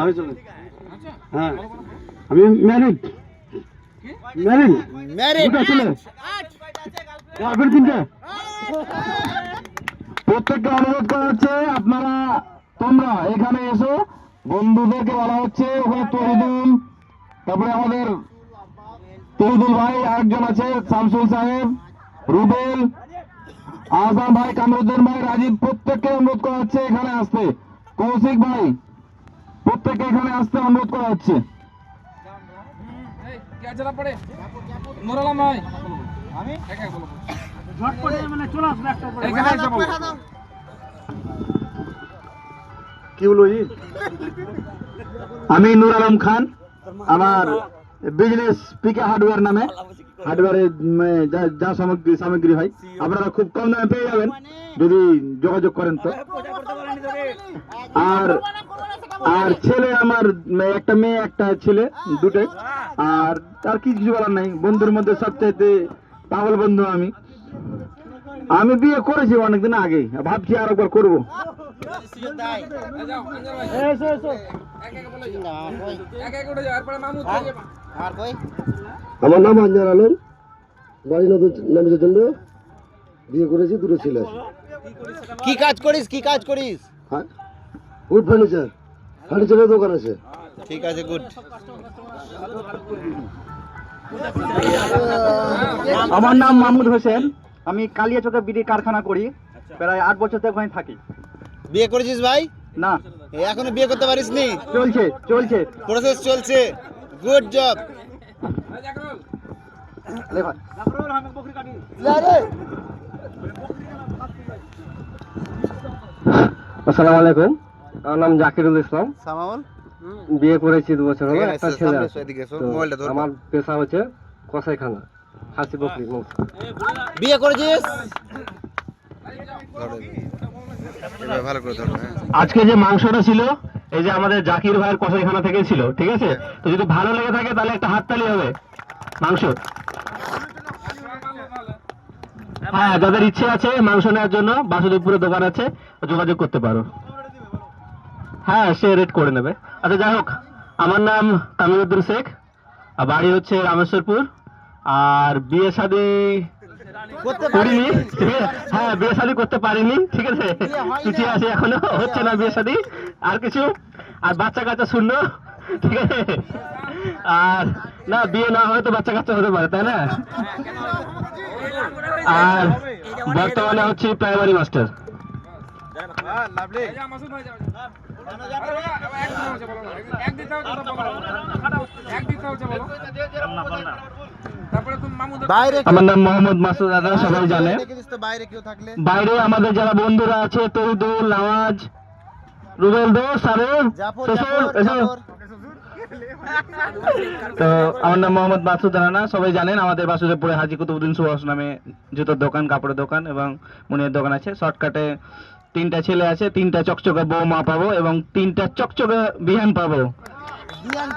আমি চলে। হ্যাঁ। আমি ম্যারিড। ম্যারিড। ম্যারিড। গার্লফ্রেন্ড তিনটে। প্রত্যেককে অনুরোধ করা হচ্ছে আপনারা তোমরা এখানে এসো। বন্ধুদেরকে বলা হচ্ছে ওখানে তহিদুল তারপরে আমাদের তহিদুল ভাই আরেকজন আছে শামসুল সাহেব। রুবেল আহসান ভাই কামরুদ্দিন ভাই রাজীব প্রত্যেককে অনুরোধ করা হচ্ছে এখানে আসতে। কৌশিক ভাই প্রত্যেককে এখানে আসতে অনুরোধ করা হচ্ছে। কি হলো আমি নুর আলম খান আমার বিজনেস পিকে হার্ডওয়্যার নামে। হার্ডওয়্যারে যা যা সামগ্রী সামগ্রী হয় আপনারা খুব কম দামে পেয়ে যাবেন। যদি যোগাযোগ করেন তো। আর আর ছেলে আমার একটা মেয়ে একটা ছেলে দুটোই আর আর কিছু বলার নাই। বন্ধুর মধ্যে সবচাইতে পাগল বন্ধু আমি। আমি বিয়ে করেছি অনেকদিন আগে। ভাবছি আর একবার করব আমার নাম আঞ্জার আলম। বাড়ি নতুন বিয়ে করেছি দুটো ছেলে। কি কাজ করিস কি কাজ করিস? হ্যাঁ। উড ফার্নিচার ফার্নিচারের দোকান আছে। ঠিক আছে গুড আমার নাম মাহমুদ হোসেন। আমি কালিয়াচকে বিড়ি কারখানা করি। প্রায় আট বছর থেকে ওখানে থাকি। বিয়ে করেছিস ভাই? না। এখনও বিয়ে করতে পারিস নি চলছে। চলছে। প্রসেস চলছে গুড জব আসসালামু আলাইকুম। আমার নাম জাকিরুল ইসলাম। সামাউল বিয়ে করেছি দু বছর হলো একটা ছেলে। আমার পেশা হচ্ছে কসাইখানা খাসি বকরি বিয়ে করেছিস? আজকে যে মাংসটা ছিল এই যে আমাদের জাকির ভাইয়ের কসাইখানা থেকে ছিল ঠিক আছে? তো যদি ভালো লেগে থাকে তাহলে একটা হাততালি হবে। মাংস। হ্যাঁ যাদের ইচ্ছে আছে মাংস নেওয়ার জন্য বাসুদেবপুরে দোকান আছে যোগাযোগ করতে পারো। হ্যাঁ সে রেট করে নেবে। আচ্ছা যাই হোক আমার নাম তামিরুদ্দিন শেখ আর বাড়ি হচ্ছে রামেশ্বরপুর আর বিয়ে শাদি করিনি ঠিক আছে? হ্যাঁ বিয়ে শাদি করতে পারিনি ঠিক আছে। কিছু আছে এখনও হচ্ছে না বিয়ে শাদি। আর কিছু? আর বাচ্চা কাচ্চা শূন্য? ঠিক আছে। আর না বিয়ে না হয় তো বাচ্চা কাচ্চা হতে পারে তাই না? আর বর্তমানে হচ্ছে প্রাইমারি মাস্টার বাইরে আমার নাম মোহাম্মদ মাসুদ দাদা সবাই জানে। বাইরে আমাদের যারা বন্ধুরা আছে তরিদুল নওয়াজ রুবেল জাফর তো আমার নাম মোহাম্মদ মাসুদ রানা সবাই জানেন আমাদের বাসুদেবপুরে হাজি কুতুবুদ্দিন সুভাষ নামে জুতোর দোকান কাপড়ের দোকান এবং মুনির দোকান আছে। শর্টকাটে তিনটা ছেলে আছে তিনটা চকচকে বৌমা পাবো এবং তিনটা চকচকে বিহান পাবো। দিয়ান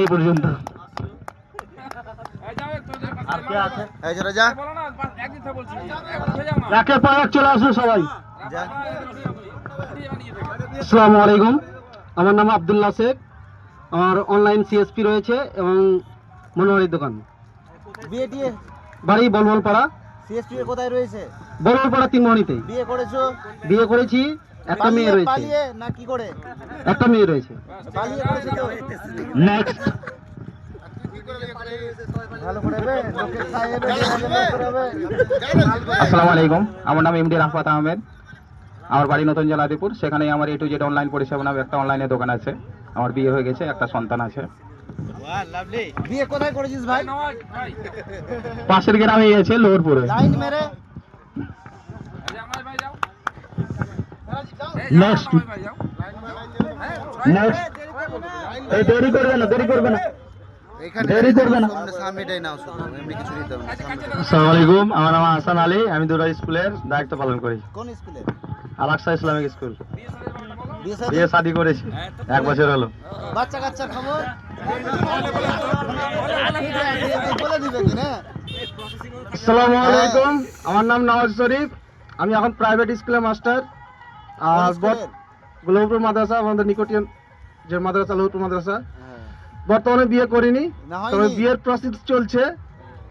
এই লিবে পর্যন্ত এই চলে আসুন সবাই। আসসালামু আলাইকুম। আমার নাম আব্দুল্লাহ শেখ। আমার অনলাইন সিএসপি রয়েছে এবং মনোহরির দোকান। বিয়ে টিয়ে? বাড়ি বলবল পাড়া সিএসপি কোথায় রয়েছে? বলবল পাড়া তিনমণিতে বিয়ে করেছ? বিয়ে করেছি একটা মেয়ে রয়েছে। না কি করে? একটা মেয়ে রয়েছে। নেক্সট আসসালামু আলাইকুম। আমার নাম এমডি রাফাত আহমেদ। আমার বাড়ি নতুন জেলাদিপুর সেখানে আমার এ টু জেড অনলাইন পরিষেবা নামে একটা অনলাইনে দোকান আছে। আমার বিয়ে হয়ে গেছে একটা সন্তান আছে। বিয়ে কোথায় করেছিস ভাই? পাশের গ্রামে গেছে লোহরপুরে। লাইন মেরে। নেক্সট নেক্সট এই দেরি করবে না দেরি করবে না। এখানে দেরি করবে না। সামনে সামনেটাই নাও শুধু এমনি কিছু দিতে হবে না সামনে। আসসালামু আলাইকুম আমার নাম হাসান আলী আমি দুরা স্কুলের দায়িত্ব পালন করি কোন স্কুলে আলাকসা ইসলামিক স্কুল বিয়ে শাদী? শাদি করেছি এক বছর হলো বাচ্চা কাচ্চার খবর বলে দিবে কি না আসসালামু আলাইকুম আমার নাম নওয়াজ শরীফ আমি এখন প্রাইভেট স্কুলে মাস্টার আর? গ্লোবপুর মাদ্রাসা আমাদের নিকটিয়ান যে মাদ্রাসা লৌপুর মাদ্রাসা হ্যাঁ। বর্তমানে বিয়ে করিনি তবে বিয়ের প্রসেস চলছে।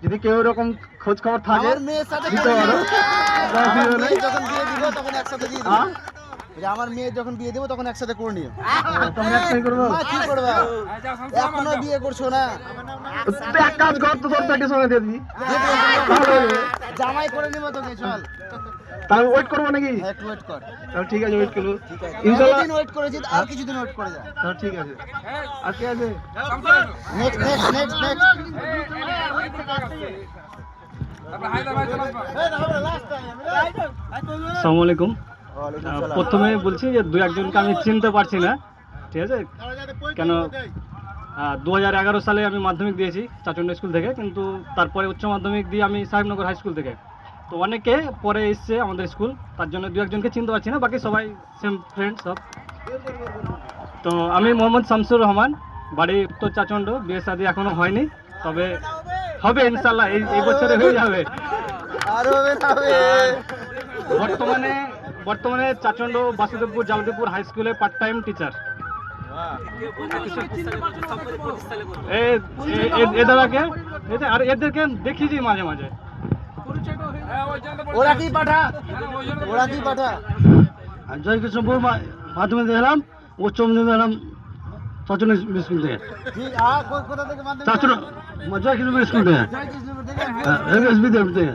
যদি কেউ এরকম খোঁজ খবর থাকে দিতে পারো। দিও। যখন বিয়ে দিব তখন একসাথে দিয়ে হ্যাঁ? দিবো যে আমার মেয়ে যখন বিয়ে দেবো তখন একসাথে করে নিও। একটাই কি করবে? এখনও বিয়ে করছ না? এক কাজ কর তো তোর প্যাকেজ সঙ্গে দিয়ে দিবি জামাই করে নিবো তোকে চল। তাহলে ওয়েট করব নাকি? একটু ওয়েট কর। তাহলে ঠিক আছে ওয়েট করব। ইনশাল্লাহ ওয়েট করেছি আর কিছুদিন ওয়েট করে যা। তাহলে ঠিক আছে। আর ঠিক আছে? নেক্সট নেক্সট নেক্সট নেক্সট আলাইকুম। প্রথমে বলছি যে দু একজনকে আমি চিনতে পারছি না ঠিক আছে? কেন দু হাজার এগারো সালে আমি মাধ্যমিক দিয়েছি চাচন্ড স্কুল থেকে কিন্তু তারপরে উচ্চ মাধ্যমিক দিয়ে আমি সাহেবনগর হাই স্কুল থেকে। তো অনেকে পরে এসছে আমাদের স্কুল তার জন্য দু একজনকে চিনতে পারছি না বাকি সবাই সেম ফ্রেন্ড সব তো আমি মোহাম্মদ শামসুর রহমান বাড়ি উত্তর চাচন্ড বিয়ে শাদী এখনও হয়নি তবে হবে ইনশাল্লাহ এই এই বছরে হয়ে যাবে হবে বর্তমানে বর্তমানে চাচন্ড বাসুদেবপুর জালদেবপুর হাই স্কুলে পার্ট টাইম টিচার এ দাদাকে এদের- আর এদেরকে দেখিয়েছি মাঝে মাঝে ওরা কি পাঠা? ওরা কি পাঠা? আর জয়কৃষ্ণপুর মাধ্যমিক দেখলাম উচ্চ মাধ্যমিক দেখলাম চচন স্কুল থেকে। ঠিক আ কো- কোথা থেকে মাধ্যমিক চচন জয় কৃষ্ণপুর স্কুল থেকে। কৃষ্ণপুর থেকে?